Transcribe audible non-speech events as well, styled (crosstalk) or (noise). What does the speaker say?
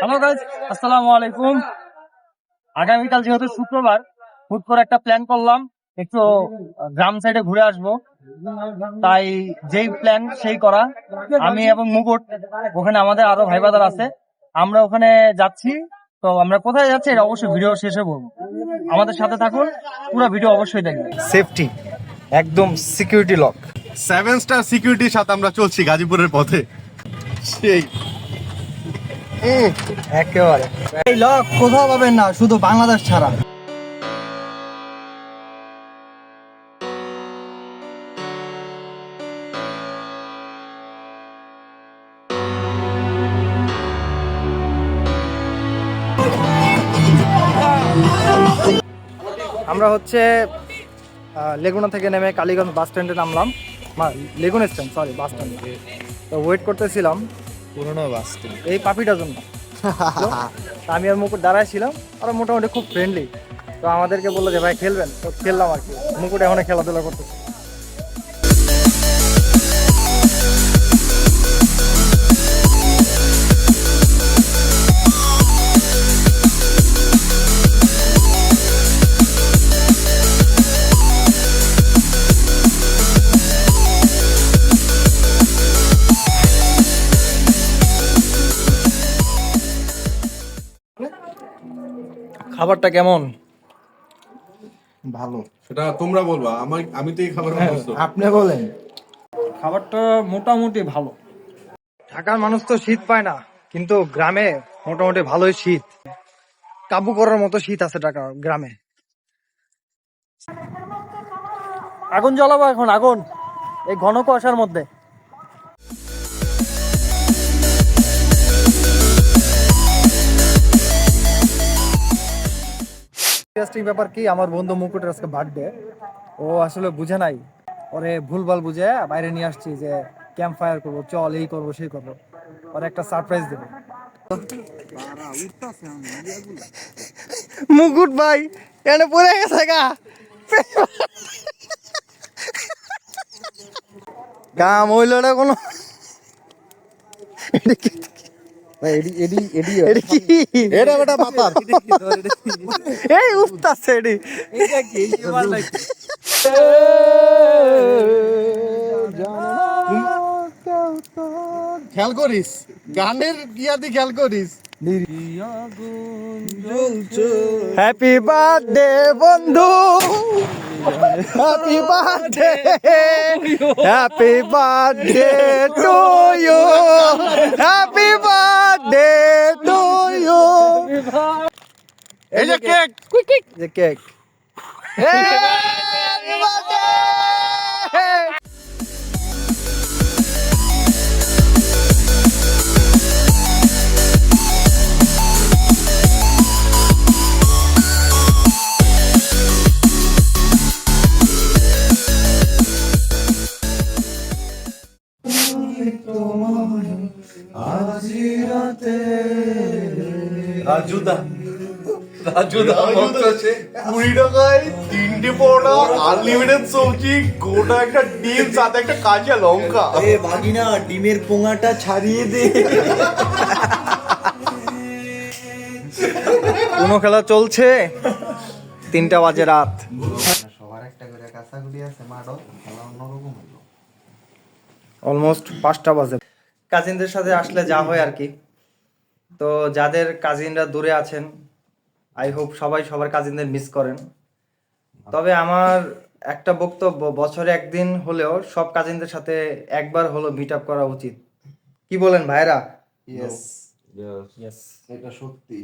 Hello guys আসসালামু আলাইকুম আগামীকাল যেহেতু শুক্রবার হুট করে একটা প্ল্যান করলাম একটু গ্রাম সাইডে ঘুরে আসব। তাই যেই প্ল্যান সেই করা। আমি এবং মুকুট ওখানে আমাদের আরও ভাই বাদার আছে। আমরা ওখানে যাচ্ছি। তো আমরা কোথায় যাচ্ছি এটা অবশ্যই ভিডিও শেষে বলব। আমাদের সাথে থাকুন পুরো ভিডিও অবশ্যই দেখবেন। সেফটি একদম সিকিউরিটি লক সেভেন স্টার সিকিউরিটির সাথে আমরা চলছি গাজীপুরের পথে। সেই। একেবারে। এই লক কোথাও পাবেন না, শুধু বাংলাদেশ ছাড়া। আমরা হচ্ছে লেগুনা থেকে নেমে কালীগঞ্জ বাস স্ট্যান্ডে নামলাম। লেগুনা স্ট্যান্ড সরি বাস স্ট্যান্ড। তো ওয়েট করতেছিলাম। পুরোনো বাস এই পাপিটার জন্য। তো (laughs) আমি আর মুকুট দাঁড়ায় ছিলাম আর মোটামুটি খুব ফ্রেন্ডলি তো আমাদেরকে বলল যে ভাই খেলবেন? তো খেললাম আর কি। মুকুট এখন খেলাধুলা করতেছে। খাবারটা কেমন? ভালো। সেটা তোমরা বলবা আমার আমি তো এই খাবার অভ্যস্ত। আপনি বলেন। খাবারটা মোটামুটি ভালো। ঢাকার মানুষ তো শীত পায় না কিন্তু গ্রামে মোটামুটি ভালোই শীত। কাবু করার মতো শীত আছে ঢাকা গ্রামে। আগুন জ্বালাবো এখন আগুন। এই ঘন কুয়াশার মধ্যে। ইন্টারেস্টিং ব্যাপার কি, আমার বন্ধু মুকুটের আজকে বার্থডে ও আসলে বুঝে নাই। ওরে ভুলভাল বুঝে বাইরে নিয়ে আসছি যে ক্যাম্প ফায়ার করব, চল এই করব, সেই করব। ওরে একটা সারপ্রাইজ দেবো। মুকুট ভাই, এনে পড়ে গেছে গা। কাম হইল না কোনো। এটা কি? এটা বেটা পাতার এই উঠতাছে এডি। খেয়াল করিস গানের ইয়াদি খেয়াল করিস। হ্যাপি বার্থডে বন্ধু। happy birthday happy birthday to you happy birthday to you এই যে কেক যে কেক হ্যাপি বার্থডে রাজুদা রাজুদা কুড়ি টাকায় তিনটে পরোটা আনলিমিটেড সবজি গোটা একটা ডিম সাথে একটা কাঁচা লঙ্কা। এ ভাগিনা ডিমের পোঙাটা ছাড়িয়ে দে। কোনো খেলা চলছে। তিনটা বাজে রাত। সবার একটা করে কাঁচাগুলি আছে মাডো খেলা অন্যরকম অলমোস্ট পাঁচটা বাজে। কাজিনদের সাথে আসলে যা হয় আর কি। তো যাদের কাজিনরা দূরে আছেন আই হোপ সবাই সবার কাজিনদের মিস করেন। তবে আমার একটা বক্তব্য বছরে একদিন হলেও সব কাজিনদের সাথে একবার হলো মিট আপ করা উচিত। কি বলেন ভাইরা ইয়েস এটা সত্যি।